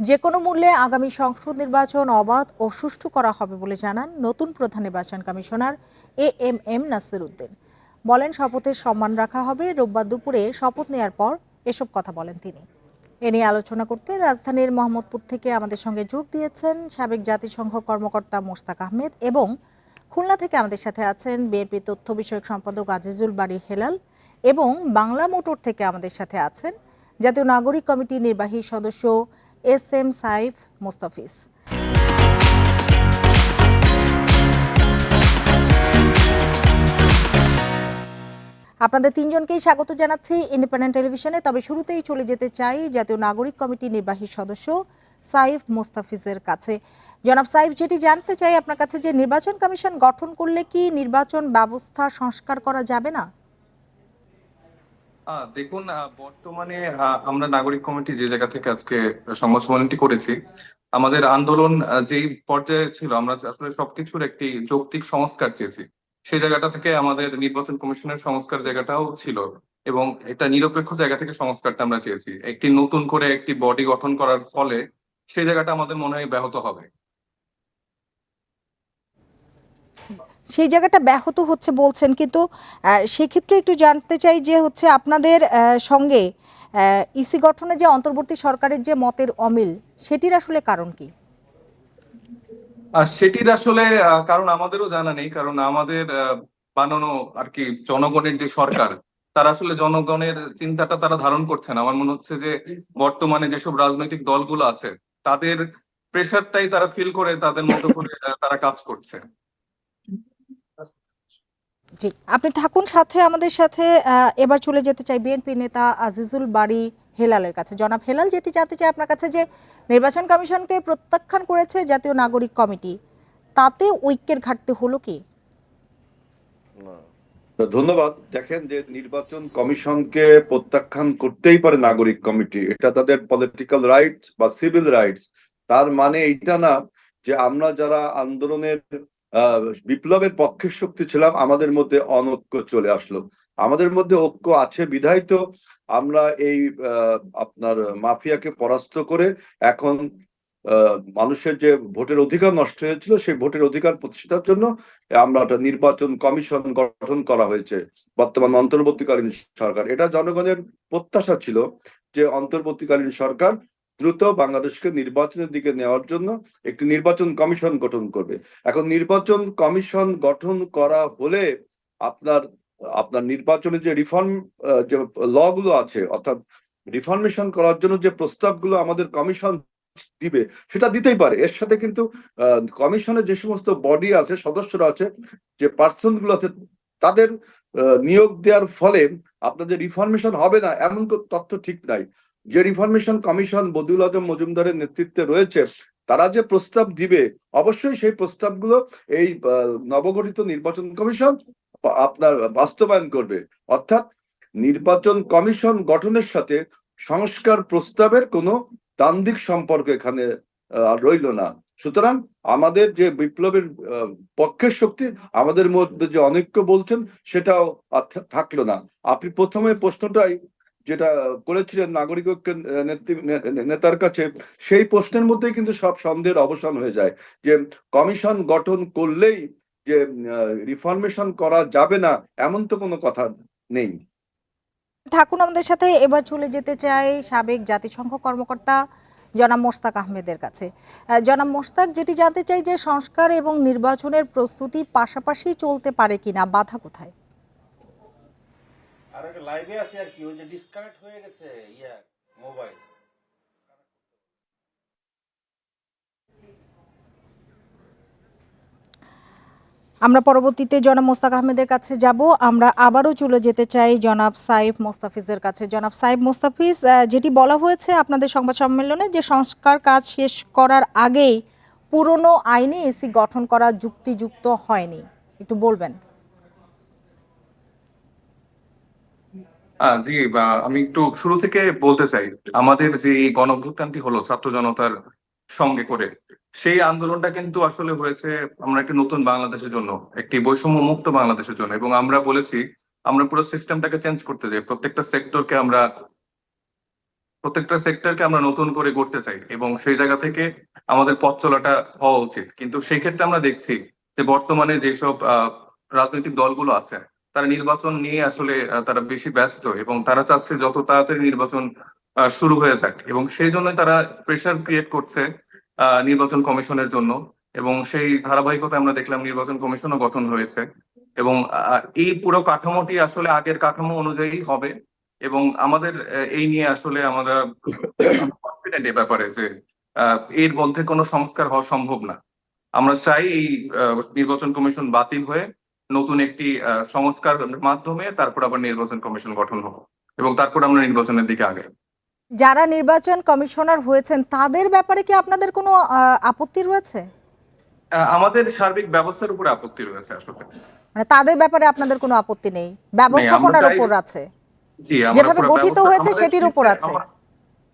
যে কোনো মূল্যে আগামী সংসদ নির্বাচন অবাধ ও সুষ্ঠু করা হবে বলে জানান নতুন প্রধান নির্বাচন commissioner A M M Nasir Uddin বলেন, শপথের সম্মান রাখা হবে। রোববার দুপুরে শপথ নেয়ার পর এসব কথা বলেন তিনি। এ নিয়ে আলোচনা করতে রাজধানীর মোহাম্মদপুর থেকে আমাদের সঙ্গে যোগ দিয়েছেন সাবেক জাতিসংঘ কর্মকর্তা মোস্তাক আহমেদ এবং খুলনা থেকে আমাদের সাথে আছেন বিএনপি তথ্য বিষয়ক সম্পাদক আজিজুল বাড়ি হেলাল এবং বাংলা মোটর থেকে আমাদের সাথে আছেন জাতীয় নাগরিক কমিটির নির্বাহী সদস্য এস এম সাইফ মোস্তাফিজ। আপনাদের তিনজনকেই স্বাগত জানাচ্ছি ইন্ডিপেন্ডেন্ট টেলিভিশনে। তবে শুরুতেই চলে যেতে চাই জাতীয় নাগরিক কমিটির নির্বাহী সদস্য সাইফ মোস্তাফিজের কাছে। জনাব সাইফ, যেটি জানতে চাই আপনার কাছে যে নির্বাচন কমিশন গঠন করলে কি নির্বাচন ব্যবস্থা সংস্কার করা যাবে না? দেখুন বর্তমানে আমরা নাগরিক কমিটি যে জায়গা থেকে আজকে সংবাদ সম্মেলনটি করেছি, আমাদের আন্দোলন যেই পর্যায়ে ছিল, আমরা আসলে সবকিছুর একটি যৌক্তিক সংস্কার চেয়েছি। সেই জায়গাটা থেকে আমাদের নির্বাচন কমিশনের সংস্কার জায়গাটাও ছিল এবং এটা নিরপেক্ষ জায়গা থেকে সংস্কারটা আমরা চেয়েছি। একটি নতুন করে একটি বডি গঠন করার ফলে সেই জায়গাটা আমাদের মনে হয় ব্যাহত হবে। সেই জায়গাটা ব্যাহত হচ্ছে বলছেন, কিন্তু সেক্ষেত্রে একটু জানতে চাই যে হচ্ছে আপনাদের সঙ্গে ইসি গঠনে যে অন্তর্বর্তী সরকারের যে মতের অমিল, সেটির আসলে কারণ কি? সেটির আসলে কারণ আমাদেরও জানা নেই, কারণ আমাদের বানানো আর কি জনগণের যে সরকার, তারা আসলে জনগণের চিন্তাটা তারা ধারণ করছে না আমার মনে হচ্ছে যে বর্তমানে যেসব রাজনৈতিক দলগুলো আছে, তাদের প্রেশারটাই তারা ফিল করে, তাদের মতো করে তারা কাজ করছে। জি, আপনি থাকুন সাথে, আমাদের সাথে এবার চলে যেতে চাই বিএনপি নেতা আজিজুল বাড়ি হেলালের কাছে। জনাব হেলাল যেটি জানতে চাই আপনার কাছে যে, নির্বাচন কমিশনকে প্রত্যাখ্যান করেছে জাতীয় নাগরিক কমিটি, তাতে ঐক্যের ঘাটতি হলো কি? ধন্যবাদ। দেখেন যে, নির্বাচন কমিশনকে প্রত্যাখ্যান করতেই পারে নাগরিক কমিটি। এটা তাদের পলিটিক্যাল রাইটস বা সিভিল রাইটস তার মানে এইটা না যে, আমরা যারা আন্দোলনের বিপ্লবের পক্ষের শক্তি ছিলাম, আমাদের মধ্যে অনৈক্য চলে আসলো। আমাদের মধ্যে ঐক্য আছে বিধায় তো আমরা এই আপনার মাফিয়াকে পরাস্ত করে এখন মানুষের যে ভোটের অধিকার নষ্ট হয়েছিল, সেই ভোটের অধিকার প্রতিষ্ঠার জন্য আমরা একটা নির্বাচন কমিশন গঠন করা হয়েছে, বর্তমান অন্তর্বর্তীকালীন সরকার। এটা জনগণের প্রত্যাশা ছিল যে অন্তর্বর্তীকালীন সরকার দ্রুত বাংলাদেশকে নির্বাচনের দিকে নেওয়ার জন্য একটি নির্বাচন কমিশন গঠন করবে। এখন নির্বাচন কমিশন গঠন করা হলে আপনার আপনার নির্বাচনের যে রিফর্ম যে ল গুলো আছে, অর্থাৎ রিফর্মেশন করার জন্য যে প্রস্তাবগুলো আমাদের কমিশন দিবে, সেটা দিতেই পারে। এর সাথে কিন্তু কমিশনের যে সমস্ত বডি আছে, সদস্যরা আছে, যে পার্সনগুলো আছে, তাদের নিয়োগ দেওয়ার ফলে আপনাদের রিফরমেশন হবে না, এমন তথ্য ঠিক নাই। যে রিফরমেশন কমিশন বদিউল আজম মজুমদারের নেতৃত্বে রয়েছে, তারা যে প্রস্তাব দিবে, অবশ্যই সেই প্রস্তাবগুলো এই নবগঠিত নির্বাচন কমিশন আপনার বাস্তবায়ন করবে। অর্থাৎ নির্বাচন কমিশন গঠনের সাথে সংস্কার প্রস্তাবের কোনো দ্বান্দ্বিক সম্পর্ক এখানে রইল না। সুতরাং আমাদের যে বিপ্লবের পক্ষের শক্তি, আমাদের মধ্যে যে অনৈক্য বলছেন, সেটাও থাকল না। আপনি প্রথমে প্রশ্নটাই যেটা করেছিলেন নাগরিক ঐক্যের নেতার কাছে, সেই প্রশ্নের মধ্যেই কিন্তু সব সন্দেহের অবসান হয়ে যায় যে কমিশন গঠন করলেই যে রিফরমেশন করা যাবে না, এমন তো কোনো কথা নেই। থাকুন আমাদের সাথে, এবার চলে যেতে চাই সাবেক জাতিসংঘ কর্মকর্তা জনাব মোস্তাক আহমেদের কাছে। জনাব মোস্তাক যেটি জানতে চাই যে সংস্কার এবং নির্বাচনের প্রস্তুতি পাশাপাশি চলতে পারে কিনা, বাধা কোথায়? লাইভে আছে আর কি, ওই যে ডিসকানেক্ট হয়ে গেছে, ইয়া মোবাইল আমরা পরবর্তীতে জনাব মোস্তাক আহমেদের কাছে যাব। আমরা আবারও চলে যেতে চাই জনাব সাইফ মোস্তাফিজের কাছে। জনাব সাইফ মোস্তাফিজ যেটি বলা হয়েছে আপনাদের সংবাদ সম্মেলনে যে সংস্কার কাজ শেষ করার আগেই পুরনো আইনে এসি গঠন করা যুক্তিযুক্ত হয়নি। একটু বলবেন। জি, বা আমি একটু শুরু থেকে বলতে চাই। আমাদের যে এই গণ অভ্যুত্থানটি হলো ছাত্র জনতার সঙ্গে করে, সেই আন্দোলনটা কিন্তু আসলে হয়েছে আমরা একটি নতুন বাংলাদেশের জন্য, একটি বৈষম্য মুক্ত বাংলাদেশের জন্য। এবং আমরা বলেছি, আমরা পুরো সিস্টেমটাকে চেঞ্জ করতে চাই, প্রত্যেকটা সেক্টরকে আমরা, প্রত্যেকটা সেক্টরকে আমরা নতুন করে গড়তে চাই। এবং সেই জায়গা থেকে আমাদের পথ চলাটা হওয়া উচিত। কিন্তু সেই ক্ষেত্রে আমরা দেখছি যে বর্তমানে যেসব রাজনৈতিক দলগুলো আছে তারা নির্বাচন নিয়ে আসলে তারা বেশি ব্যস্ত এবং তারা চাচ্ছে যত তাড়াতাড়ি নির্বাচন শুরু হয়ে যাক এবং সেই জন্য তারা প্রেশার ক্রিয়েট করছে নির্বাচন কমিশনের জন্য এবং সেই ধারাবাহিকতা আমরা দেখলাম নির্বাচন কমিশনও গঠন হয়েছে এবং এই পুরো কাঠামোটি আসলে আগের কাঠামো অনুযায়ী হবে এবং আমাদের এই নিয়ে আসলে আমরা কনফিডেন্ট এ ব্যাপারে যে এর মধ্যে কোনো সংস্কার হওয়া সম্ভব না। আমরা চাই এই নির্বাচন কমিশন বাতিল হয়ে নতুন একটি সংস্কার মাধ্যমে তারপর আবার নির্বাচন কমিশন গঠন হবে এবং তারপর আমরা নির্বাচনের দিকে আগে। যারা নির্বাচন কমিশনার হয়েছেন তাদের ব্যাপারে কি আপনাদের কোনো আপত্তি রয়েছে? আমাদের সার্বিক ব্যবস্থার উপরে আপত্তি রয়েছে আসলে। মানে তাদের ব্যাপারে আপনাদের কোনো আপত্তি নেই? ব্যবস্থাপনার উপর আছে। জি যেভাবে গঠিত হয়েছে সেটির উপর আছে।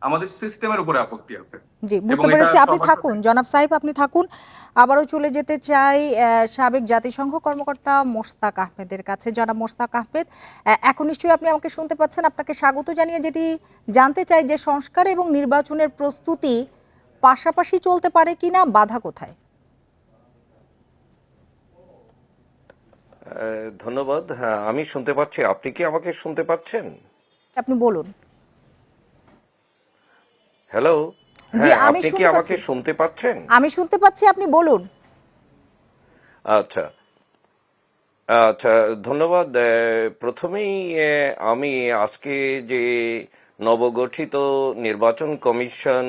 আমা- আমাদের সিস্টেমের উপরে আপত্তি আছে। জি বুঝতে পেরেছি। আপনি থাকুন জনাব সাহেব আপনি থাকুন। আবারও চলে যেতে চাই সাবেক জাতিসংঘ কর্মকর্তা মোস্তাক আহমেদের কাছে। জনাব মোস্তাক আহমেদ এখন নিশ্চয়ই আপনি আমাকে শুনতে পাচ্ছেন। আপনাকে স্বাগত জানিয়ে যেটি জানতে চাই যে সংস্কার এবং নির্বাচনের প্রস্তুতি পাশাপাশি চলতে পারে কিনা বাধা কোথায়? ধন্যবাদ। হ্যাঁ আমি শুনতে পাচ্ছি। আপনি কি আমাকে শুনতে পাচ্ছেন? আপনি বলুন। হ্যালো জি, হ্যাঁ আপনি কি আমাকে শুনতে পাচ্ছেন? আমি শুনতে পাচ্ছি আপনি বলুন। আচ্ছা। আচ্ছা ধন্যবাদ। প্রথমেই আমি আজকে যে নবগঠিত নির্বাচন কমিশন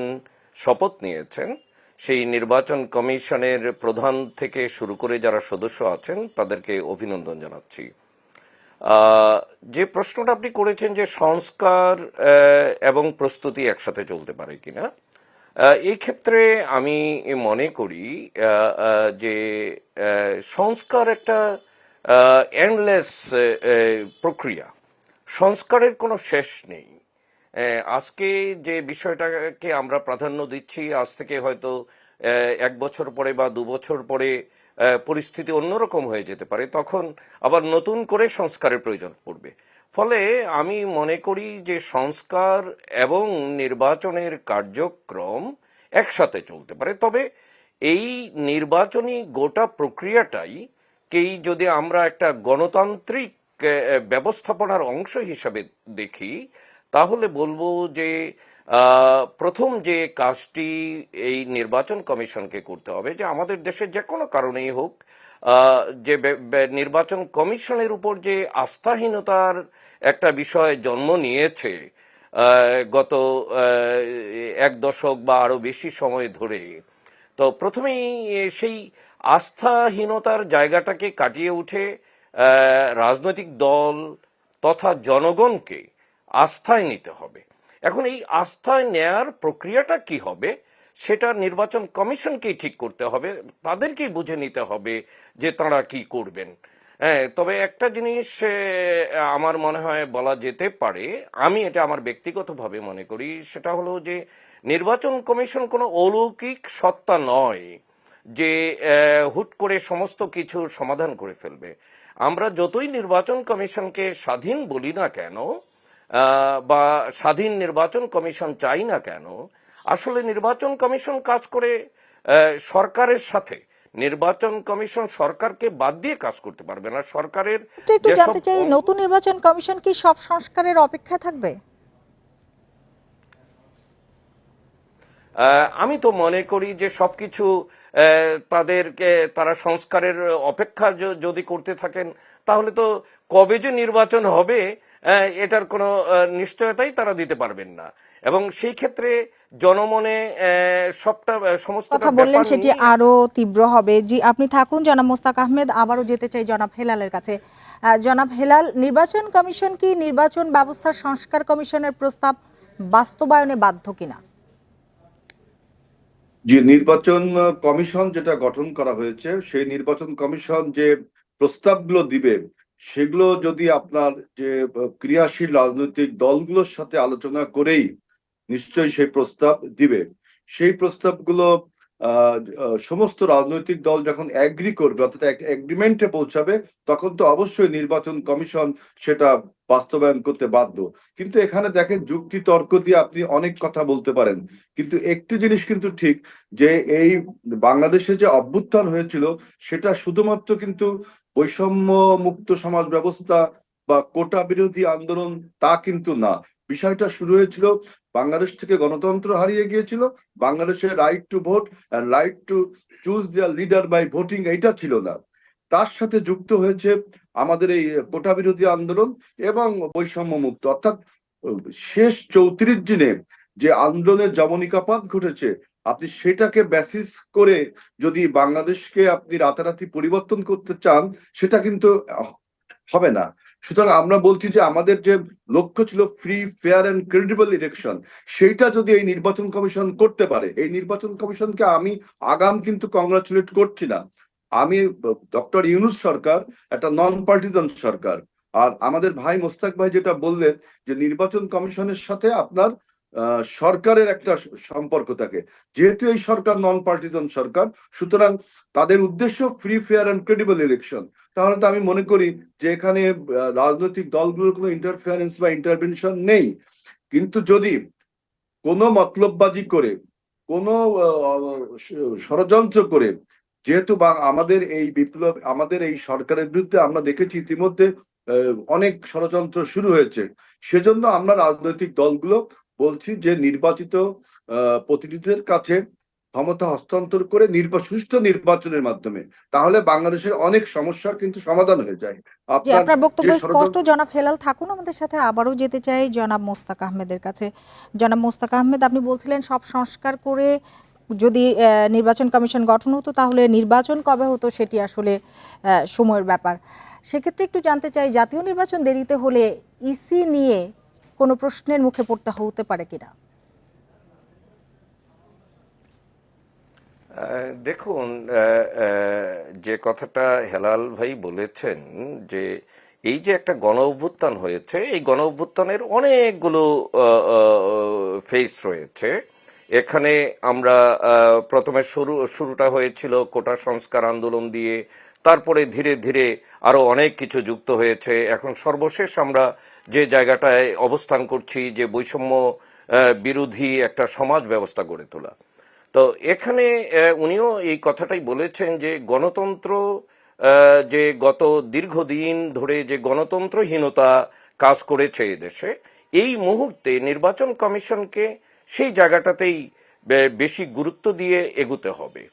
শপথ নিয়েছেন সেই নির্বাচন কমিশনের প্রধান থেকে শুরু করে যারা সদস্য আছেন তাদেরকে অভিনন্দন জানাচ্ছি। যে প্রশ্নটা আপনি করেছেন যে সংস্কার এবং প্রস্তুতি একসাথে চলতে পারে কিনা এই ক্ষেত্রে আমি মনে করি যে সংস্কার একটা এন্ডলেস প্রক্রিয়া। সংস্কারের কোনো শেষ নেই। আজকে যে বিষয়টাকে আমরা প্রাধান্য দিচ্ছি, আজ থেকে হয়তো এক বছর পরে বা দু বছর পরে পরিস্থিতি অন্যরকম হয়ে যেতে পারে, তখন আবার নতুন করে সংস্কারের প্রয়োজন পড়বে। ফলে আমি মনে করি যে সংস্কার এবং নির্বাচনের কার্যক্রম একসাথে চলতে পারে, তবে এই নির্বাচনী গোটা প্রক্রিয়াটাই কেই যদি আমরা একটা গণতান্ত্রিক ব্যবস্থাপনার অংশ হিসাবে দেখি, তাহলে বলব যে প্রথম যে কাজটি এই নির্বাচন কমিশনকে করতে হবে, যে আমাদের দেশে যে কোনো কারণেই হোক যে নির্বাচন কমিশনের উপর যে আস্থাহীনতার একটা বিষয় জন্ম নিয়েছে গত এক দশক বা আরও বেশি সময় ধরে, তো প্রথমেই সেই আস্থাহীনতার জায়গাটাকে কাটিয়ে উঠে রাজনৈতিক দল তথা জনগণকে আস্থায় নিতে হবে। এখন এই আস্থায় নেয়ার প্রক্রিয়াটা কি হবে? সেটা নির্বাচন কমিশনকেই ঠিক করতে হবে, তাদেরকেই বুঝে নিতে হবে যে তারা কি করবেন। হ্যাঁ তবে একটা জিনিস আমার মনে হয় বলা যেতে পারে, আমি এটা আমার ব্যক্তিগতভাবে মনে করি, সেটা হলো যে নির্বাচন কমিশন কোনো অলৌকিক সত্তা নয় যে হুট করে সমস্ত কিছুর সমাধান করে ফেলবে। আমরা যতই নির্বাচন কমিশনকে স্বাধীন বলি না কেন বা স্বাধীন নির্বাচন কমিশন চাই না কেন? আসলে নির্বাচন কমিশন কাজ করে সরকারের সাথে। নির্বাচন কমিশন সরকারকে বাদ দিয়ে কাজ করতে পারবে না। সরকারের একটু জানতে চাই নতুন নির্বাচন কমিশন কি সব সংস্কারের অপেক্ষা থাকবে? আমি তো মনে করি যে সবকিছু তাদেরকে তারা সংস্কারের অপেক্ষা যদি করতে থাকেন তাহলে তো কবে যে নির্বাচন হবে এটার কোনো আহ, নিশ্চয়তাই তারা দিতে পারবেন না। এবং সেই ক্ষেত্রে জনমনে আহ, সবটা সমস্ত কথা বললেন সেটি আরও তীব্র হবে। জি আপনি থাকুন জনাব মোস্তাক আহমেদ। আবারও যেতে চাই জনাব হেলালের কাছে। আহ, জনাব হেলাল নির্বাচন কমিশন কি নির্বাচন ব্যবস্থার সংস্কার কমিশনের প্রস্তাব বাস্তবায়নে বাধ্য কিনা? যে নির্বাচন কমিশন যেটা গঠন করা হয়েছে সেই নির্বাচন কমিশন যে প্রস্তাবগুলো দিবে সেগুলো যদি আপনার যে ক্রিয়াশীল রাজনৈতিক দলগুলোর সাথে আলোচনা করেই নিশ্চয়ই সেই প্রস্তাব দিবে। সেই প্রস্তাবগুলো সমস্ত রাজনৈতিক দল যখন অ্যাগ্রি করবে, অর্থাৎ এগ্রিমেন্টে পৌঁছাবে, তখন তো অবশ্যই নির্বাচন কমিশন সেটা বাস্তবায়ন করতে বাধ্য। কিন্তু এখানে দেখেন যুক্তি তর্ক দিয়ে আপনি অনেক কথা বলতে পারেন। কিন্তু একটি জিনিস কিন্তু ঠিক, যে এই বাংলাদেশে যে অভ্যুত্থান হয়েছিল, সেটা শুধুমাত্র কিন্তু বৈষম্য মুক্ত সমাজ ব্যবস্থা বা কোটা বিরোধী আন্দোলন তা কিন্তু না। বিষয়টা শুরু হয়েছিল, বাংলাদেশ থেকে গণতন্ত্র হারিয়ে গিয়েছিল, বাংলাদেশের right to vote right to choose their leader by voting এইটা ছিল না। তার সাথে যুক্ত হয়েছে আমাদের এই কোটা বিরোধী আন্দোলন এবং বৈষম্য মুক্ত অর্থাৎ শেষ চৌত্রিশ দিনে যে আন্দোলনের জমনিকাপাত ঘটেছে আপনি সেটাকে ব্যাসিস করে যদি বাংলাদেশকে আপনি রাতারাতি পরিবর্তন করতে চান, সেটা কিন্তু হবে না। সুতরাং আমরা বলছি যে আমাদের যে লক্ষ্য ছিল free fair and credible election সেইটা যদি এই নির্বাচন কমিশন করতে পারে, এই নির্বাচন কমিশনকে আমি আগাম কিন্তু কংগ্রাচুলেট করছি না। আমি ডক্টর ইউনুস সরকার একটা নন পার্টিজান সরকার। আর আমাদের ভাই মোস্তাক ভাই যেটা বললেন যে নির্বাচন কমিশনের সাথে আপনার সরকারের একটা সম্পর্ক থাকে। যেহেতু এই সরকার নন পার্টিজান সরকার, সুতরাং তাদের উদ্দেশ্য free fair and credible election তাহলে তো আমি মনে করি যে এখানে রাজনৈতিক দলগুলোর কোনো ইন্টারফারেন্স বা ইন্টারভেনশন নেই। কিন্তু যদি কোনো মতলববাজি করে, কোনো ষড়যন্ত্র করে, যেহেতু বা আমাদের এই বিপ্লব, আমাদের এই সরকারের বিরুদ্ধে আমরা দেখেছি ইতিমধ্যে অনেক ষড়যন্ত্র শুরু হয়েছে। সেজন্য আমরা রাজনৈতিক দলগুলো বলছি যে নির্বাচিত প্রতিনিধিদের কাছে ক্ষমতা হস্তান্তর করে সুষ্ঠু নির্বাচনের মাধ্যমে তাহলে বাংলাদেশের অনেক সমস্যার কিন্তু সমাধান হয়ে যায়। আপনার বক্তব্য স্পষ্ট জনাব হেলাল থাকুন আমাদের সাথে আবারও যেতে চাই জনাব মোস্তাক আহমেদের কাছে। জনাব মোস্তাক আহমেদ আপনি বলছিলেন সব সংস্কার করে যদি নির্বাচন কমিশন গঠন হতো তাহলে নির্বাচন কবে হতো সেটি আসলে আহ, সময়ের ব্যাপার। সেক্ষেত্রে একটু জানতে চাই জাতীয় নির্বাচন দেরিতে হলে ইসি নিয়ে কোনো প্রশ্নের মুখে পড়তে হতে পারে কিনা? দেখুন যে কথাটা হেলাল ভাই বলেছেন যে এই যে একটা গণ অভ্যুত্থান হয়েছে, এই গণ অভ্যুত্থানের অনেকগুলো ফেস রয়েছে। এখানে আমরা প্রথমে শুরু, শুরুটা হয়েছিল কোটা সংস্কার আন্দোলন দিয়ে তারপরে ধীরে ধীরে আরও অনেক কিছু যুক্ত হয়েছে। এখন সর্বশেষ আমরা যে জায়গাটায় অবস্থান করছি, যে বৈষম্য বিরোধী একটা সমাজ ব্যবস্থা গড়ে তোলা। তো এখানে উনিও এই কথাটাই বলেছেন যে গণতন্ত্র যে গত দীর্ঘদিন ধরে যে গণতন্ত্রহীনতা কাজ করেছে দেশে, এই মুহূর্তে নির্বাচন কমিশনকে সেই জায়গাটাতেই বেশি গুরুত্ব দিয়ে এগুতে হবে।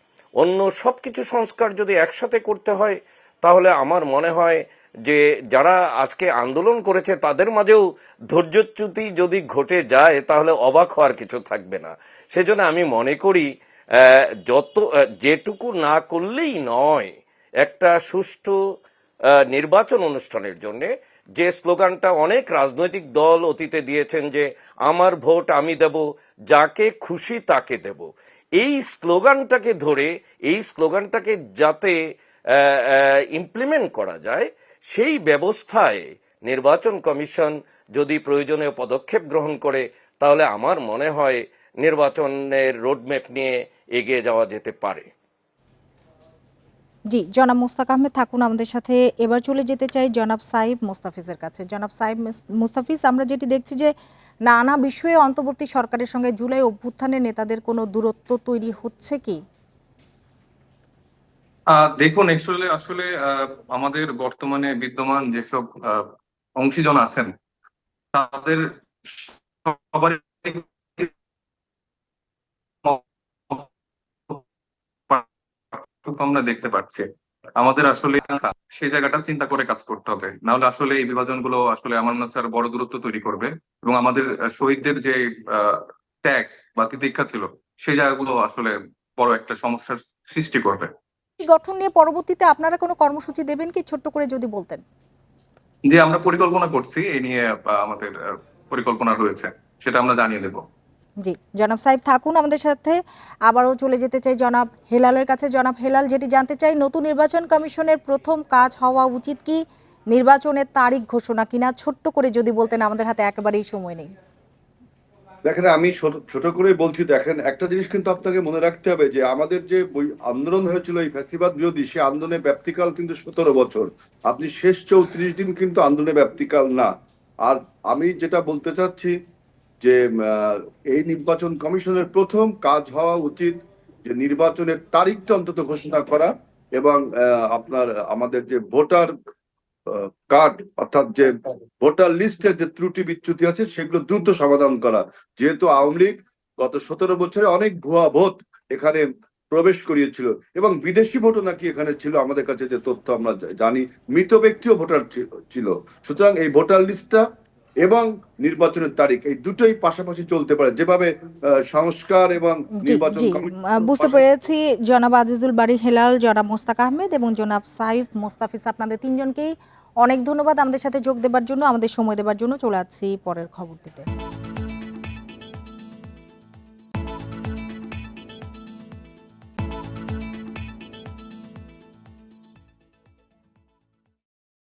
অন্য সব কিছু সংস্কার যদি একসাথে করতে হয়, তাহলে আমার মনে হয় যে যারা আজকে আন্দোলন করেছে, তাদের মাঝেও ধৈর্যচ্যুতি যদি ঘটে যায়, তাহলে অবাক হওয়ার কিছু থাকবে না। সেজন্য আমি মনে করি যত যেটুকু না করলেই নয়, একটা সুষ্ঠু নির্বাচন অনুষ্ঠানের জন্য। যে স্লোগানটা অনেক রাজনৈতিক দল অতীতে দিয়েছেন যে, আমার ভোট আমি দেব, যাকে খুশি তাকে দেব। এই স্লোগানটাকে ধরে, এই স্লোগানটাকে যাতে ইমপ্লিমেন্ট করা যায়, সেই ব্যবস্থায় নির্বাচন কমিশন যদি প্রয়োজনীয় পদক্ষেপ গ্রহণ করে, তাহলে আমার মনে হয় নির্বাচনের রোডম্যাপ নিয়ে এগিয়ে যাওয়া যেতে পারে। জি, জনাব মোস্তাক আহমেদ, থাকুন আমাদের সাথে। এবার চলে যেতে চাই জনাব সাইব মোস্তাফিজের কাছে। জনাব মুস- মুস্তাফিজ, আমরা যেটি দেখছি যে নানা বিষয়ে অন্তর্বর্তী সরকারের সঙ্গে জুলাই অভ্যুত্থানের নেতাদের কোনো দূরত্ব তৈরি হচ্ছে কি? দেখুন আসলে আহ, আমাদের বর্তমানে বিদ্যমান যেসব অংশীজন আছেন তাদের পার্থক্য আমরা দেখতে পাচ্ছি। আমাদের আসলে সেই জায়গাটা চিন্তা করে কাজ করতে হবে। নাহলে আসলে এই বিভাজনগুলো আসলে আমার মনে হচ্ছে আরও বড় দূরত্ব তৈরি করবে এবং আমাদের শহীদদের যে ত্যাগ বা তিতিক্ষা ছিল সেই জায়গাগুলো আসলে বড় একটা সমস্যার সৃষ্টি করবে। গঠন নিয়ে পরবর্তীতে আপনারা কোনো কর্মসূচি দেবেন কি? ছোট্ট করে যদি বলতেন। যে আমরা পরিকল্পনা করছি এই নিয়ে আমাদের পরিকল্পনা রয়েছে সেটা আমরা জানিয়ে দেবো। জি, জনাব সাহেব থাকুন আমাদের সাথে। আবারও চলে যেতে চাই জনাব হেলালের কাছে। জনাব হেলাল, যেটি জানতে চাই, নতুন নির্বাচন কমিশনের প্রথম কাজ হওয়া উচিত কি? নির্বাচনের তারিখ ঘোষণা কিনা? ছোট্ট করে যদি বলতেন, আমাদের হাতে একেবারেই সময় নেই। দেখেন, আমি ছোট করে বলছি, দেখেন, একটা জিনিস কিন্তু আপনাকে মনে রাখতে হবে যে, আমাদের যে আন্দোলন হয়েছিল, এই ফ্যাসিবাদ বিরোধী, সে আন্দোলনের ব্যাপ্তিকাল কিন্তু সতেরো বছর। আপনি শেষ চৌত্রিশ দিন কিন্তু আন্দোলনের ব্যাপ্তিকাল না। আর আমি যেটা বলতে চাচ্ছি যে এই নির্বাচন কমিশনের প্রথম কাজ হওয়া উচিত যে নির্বাচনের তারিখটা অন্তত ঘোষণা করা এবং আপনার, আমাদের যে ভোটার কার্ড অর্থাৎ যে ভোটার লিস্টের যে ত্রুটি বিচ্যুতি আছে সেগুলো দ্রুত সমাধান করা। যেহেতু আওয়ামী লীগ গত সতেরো বছরে অনেক ভুয়া ভোট এখানে প্রবেশ করিয়েছিল এবং বিদেশি ভোটও নাকি এখানে ছিল, আমাদের কাছে যে তথ্য আমরা জানি, মৃত ব্যক্তিও ভোটার ছিল। সুতরাং এই ভোটার লিস্টটা এবং নির্বাচনের তারিখ এই দুটোই পাশাপাশি চলতে পারে। যেভাবে সংস্কার এবং নির্বাচন বুঝতে পেরেছি। জনাব আজিজুল বাড়ি হেলাল জনাব মোস্তাক আহমেদ এবং জনাব সাইফ মোস্তাফিজ আপনাদের তিনজনকেই অনেক ধন্যবাদ আমাদের সাথে যোগ দেবার জন্য আমাদের সময় দেবার জন্য। চলে আসছি পরের খবর দিতে।